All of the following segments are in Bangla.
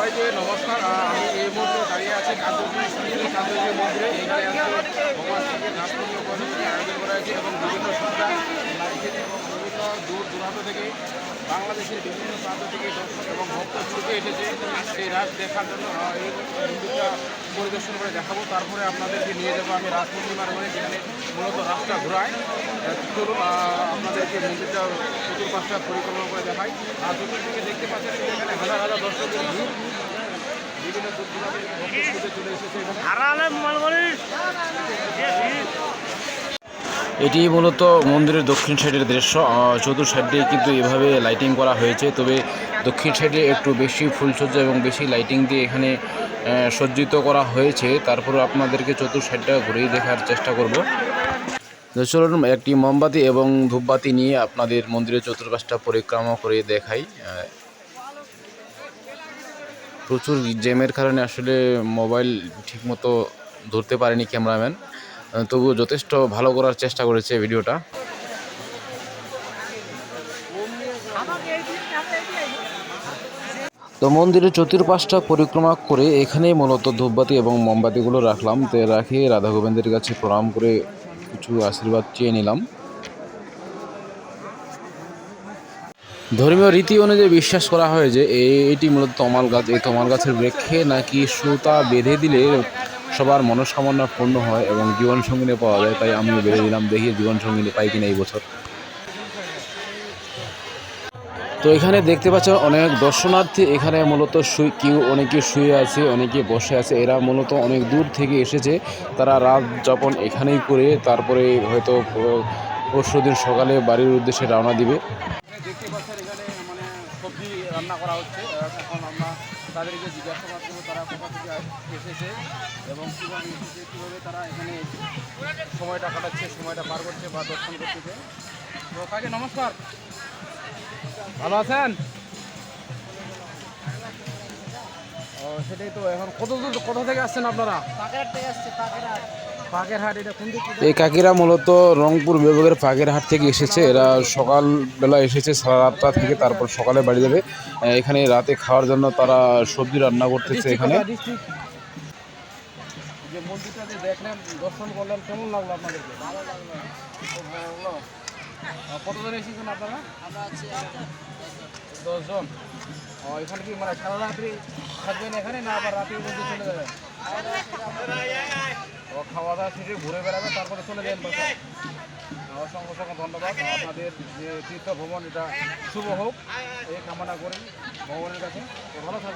সবাইকে নমস্কার আমি এই মুহূর্তে দাঁড়িয়ে আছি কান্তজি শ্রী কান্তজি মন্দিরে। এখানে আজকে ভগবান শ্রীকে নাটকীয় আয়োজন করা হয়েছে এবং বিভিন্ন এবং বিভিন্ন দূর দূরান্ত থেকে বাংলাদেশের বিভিন্ন প্রান্ত থেকে দর্শক এবং ভক্ত ছুটে এসেছে সেই রাস দেখার জন্য এই মন্দিরটা পরিদর্শন করে দেখাবো তারপরে আপনাদেরকে নিয়ে যাব আমি রাস পূর্ণিমার মানে যেখানে মূলত রাস্তা ঘোরায় চলুন আপনাদেরকে মন্দিরটা চতুর্পাশটা পরিকল্পনা করে দেখাই আর চতুর্দিকে দেখতে পাচ্ছেন এখানে হাজার হাজার দর্শকের ভিড়। বিভিন্ন দূর দূরান্ত ছুটে চলে এসেছে এখানে এটি মূলত মন্দিরের দক্ষিণ সাইডের দৃশ্য। চতুর সাইডে কিন্তু এভাবে লাইটিং করা হয়েছে। তবে দক্ষিণ সাইডে একটু বেশি ফুলসজ্জা এবং বেশি লাইটিং দিয়ে এখানে সজ্জিত করা হয়েছে। তারপর আপনাদেরকে চতুর সাইডটা ঘুরেই দেখার চেষ্টা করব। চলুন, একটি মোমবাতি এবং ধূপবাতি নিয়ে আপনাদের মন্দিরের চতুর্পাশটা পরিক্রমা করে দেখাই। প্রচুর জ্যামের কারণে আসলে মোবাইল ঠিকমতো ধরতে পারেনি ক্যামেরাম্যান। তবুও যথেষ্ট ভালো করার চেষ্টা করেছে ভিডিওটা। তো মন্দিরের চতুর্পাশটা পরিক্রমা করে এখানেই মূলত ধূপবাতি এবং মোমবাতিগুলো রাখলাম। তো রাখে রাধা গোবিন্দের কাছে প্রণাম করে কিছু আশীর্বাদ চেয়ে নিলাম। ধর্মীয় রীতি অনুযায়ী বিশ্বাস করা হয় যে এটি মূলত তমাল গাছ। এই তমাল গাছের বৃক্ষে নাকি সুতা বেঁধে দিলে সবার মনস্কামনা পূর্ণ হয় এবং জীবন সঙ্গিনী পাওয়া যায়, তাই আমিও বেঁধে দিলাম দেখি জীবন সঙ্গিনী পাই কিনা এই বছর। তো এখানে দেখতে পাচ্ছেন অনেক দর্শনার্থী, এখানে মূলত শুই, কেউ অনেকে শুয়ে আছে, অনেকে বসে আছে। এরা মূলত অনেক দূর থেকে এসেছে, তারা রাত যাপন এখানেই করে তারপরে হয়তো পরশু দিন সকালে বাড়ির উদ্দেশ্যে রওনা দিবে। দেখতে পাচ্ছেন, এখানে মানে সবজি রান্না করা হচ্ছে। এখন আমরা তাদেরকে জিজ্ঞাসাবাদ করব তারা কোথা থেকে এসেছে এবং কীভাবে এসেছে, কীভাবে তারা এখানে সময়টা কাটাচ্ছে, সময়টা পার করছে বা দর্শন করতেছে তো কাকে, নমস্কার। ভালো আছেন? ও, সেটাই তো, এখন কত দূর কোথা থেকে আসছেন আপনারা? থেকে থেকে? এই কাকিরা মূলত রংপুর বিভাগের পাগেরহাট থেকে এসেছে। এরা সকালবেলা এসেছে সাড়ে আটটা থেকে তারপর সকালে বাড়ি যাবে। এখানে রাতে খাওয়ার জন্য তারা সবজি রান্না করতেছে এখানে। ডিস্ট্রিক্ট? যে মন্দিরটা যে দেখলেন দর্শন করলেন কেমন লাগল আপনাদেরকে ভালো লাগল খুব ভালো লাগল আহ, কতজন এসেছেন আপনারা? আমরা আছি দশজন। ও এখানে কি মানে সারা রাত্রি থাকবেন এখানে না আবার মধ্যে চলে যাবেন? ও খাওয়া দাওয়া শেষে ঘুরে বেড়াবেন তারপরে চলে যাবেন ধন্যবাদ। আপনাদের যে তীর্থ ভ্রমণ এটা শুভ হোক। এই কামনা করি তো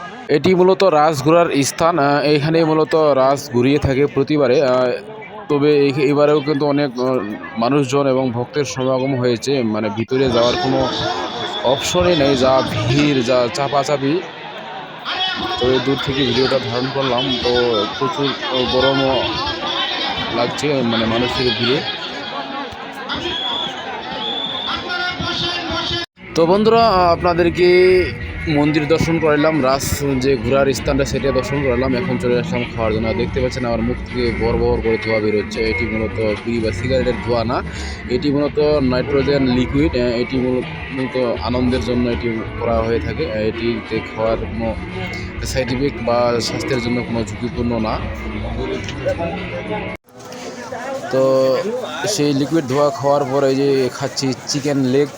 হ্যাঁ? এটি মূলত রাস স্থান এখানে মূলত রাস ঘুরিয়ে থাকে প্রতিবারে তবে এবারেও কিন্তু অনেক মানুষজন এবং ভক্তের সমাগম হয়েছে। মানে ভিতরে যাওয়ার কোনো অপশনই নেই, যা ভিড়, যা চাপাচাপি। তবে দূর থেকে ভিডিওটা ধারণ করলাম। তো প্রচুর গরমও লাগছে মানে মানুষের ভিড়ে। তো বন্ধুরা, আপনাদেরকে মন্দির দর্শন করালাম রাস যে ঘোরার স্থানটা সেটা দর্শন করালাম এখন চলে আসলাম খাওয়ার জন্য। দেখতে পাচ্ছেন, আমার মুখ থেকে বর বর করে ধোয়া বেরোচ্ছে। এটি মূলত বিড়ি বা সিগারেটের ধোয়া না, এটি মূলত নাইট্রোজেন লিকুইড এটি মূলত আনন্দের জন্য এটি করা হয়ে থাকে। এটিতে খাওয়ার কোনো সাইড ইফেক্ট বা স্বাস্থ্যের জন্য কোনো ঝুঁকিপূর্ণ না। তো সেই লিকুইড ধোয়া খাওয়ার পরে যে খাচ্ছি চিকেন লেগ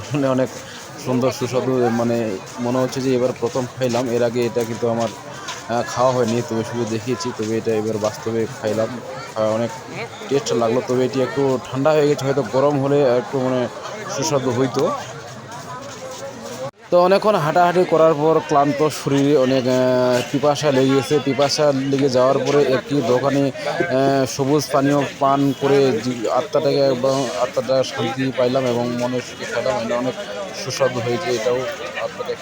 আসলে অনেক সুন্দর সুস্বাদু মানে মনে হচ্ছে যে এবার প্রথম খাইলাম, এর আগে এটা কিন্তু আমার খাওয়া হয়নি, তবে শুধু দেখিয়েছি, তবে এটা এবার বাস্তবে খাইলাম অনেক টেস্ট লাগল, তবে এটি একটু ঠান্ডা হয়ে গেছে, হয়তো গরম হলে একটু মানে সুস্বাদু হইতো। তো অনেকক্ষণ হাঁটাহাঁটি করার পর ক্লান্ত শরীরে অনেক পিপাসা লেগে গেছে। পিপাসা লেগে যাওয়ার পরে একটি দোকানে সবুজ পানীয় পান করে আত্মাটাকে একদম আত্মাটা শান্তি পাইলাম এবং মনে সুখে খেলাম এটা মানে অনেক সুস্বাদু হয়েছে, এটাও আত্মাটা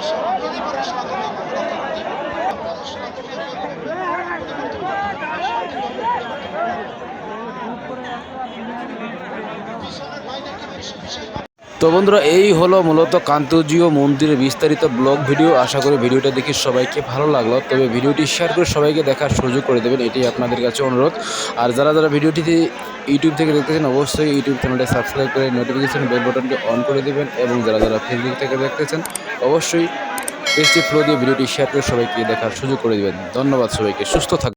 পরিষেবা প্রতি পরিষেবা তো বন্ধুরা, এই হলো মূলত কান্তজিও মন্দিরের বিস্তারিত ব্লগ ভিডিও। আশা করি ভিডিওটা দেখে সবাইকে ভালো লাগল। তবে ভিডিওটি শেয়ার করে সবাইকে দেখার সুযোগ করে দেবেন এটি আপনাদের কাছে অনুরোধ। আর যারা যারা ভিডিওটিতে ইউটিউব থেকে দেখতেছেন, অবশ্যই ইউটিউব চ্যানেলটা সাবস্ক্রাইব করে নোটিফিকেশন বেল বাটনটি অন করে দেবেন এবং যারা যারা ফেসবুক থেকে দেখতেছেন, অবশ্যই পেজটি ফ্লো দিয়ে ভিডিওটি শেয়ার করে সবাইকে দেখার সুযোগ করে দেবেন। ধন্যবাদ সবাইকে, সুস্থ থাকবেন